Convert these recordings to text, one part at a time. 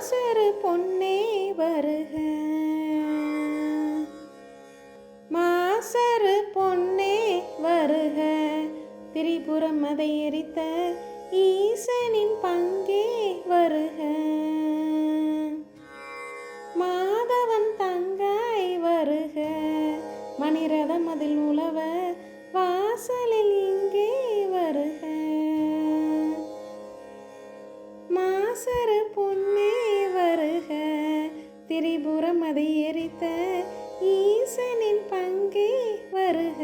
மாசரு பொன்னே வருக. மாசரு பொன்னே வருக. திரிபுரம் அதை எரித்த ஈசனின் பங்கே வருக. மாதவன் தங்காய் வருக. மணிரதம் அதில் அதை எரித்த ஈசனின் பங்கே வருக.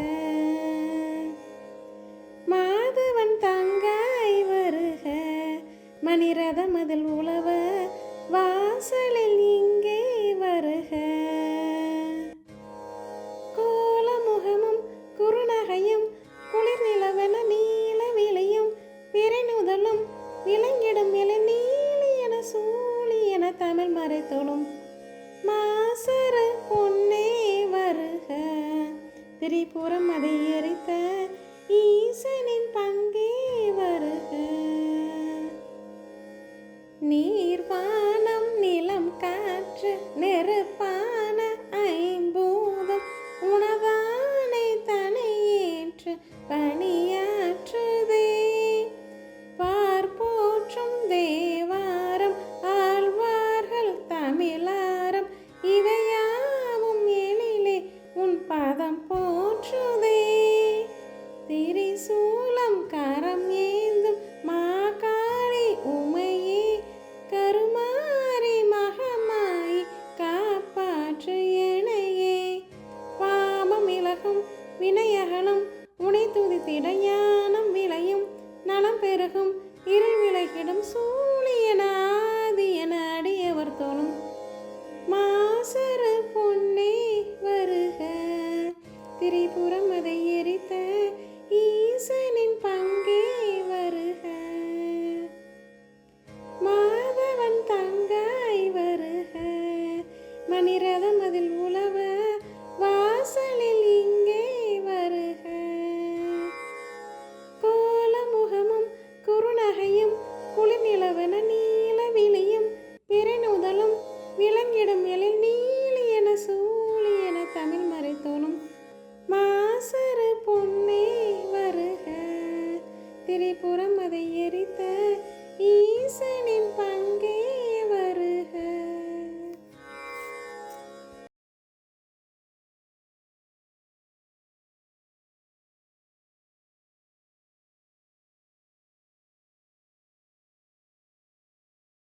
மாதவன் தங்காய் வருக. மணிரதம் அதில் உழவ வாசலில் இங்கே வருக. கோலமுகமும் குறுநகையும் குளிர் நிலவென நீல விளையும் விரைநுதலும் விளங்கிடும் இளநீலி என சூழி என தமிழ் மறைத்தொழும். மாசர பொன்னே வருக. திரிபுரம் அதை எரித்த ஈசனின் பங்கே வருக. நீ திடஞானம் விளையும் நலம் பெருகும் இறைவிலகிடும் சூழியன ஆதி என அடியவர் தோணும் மாசரு பொன்னே வருக திரிபுரம் அதை எரித்த ஈசனின் பங்கே வருக. மாதவன் தங்காய் வருக மணிரதம் அதில் உலக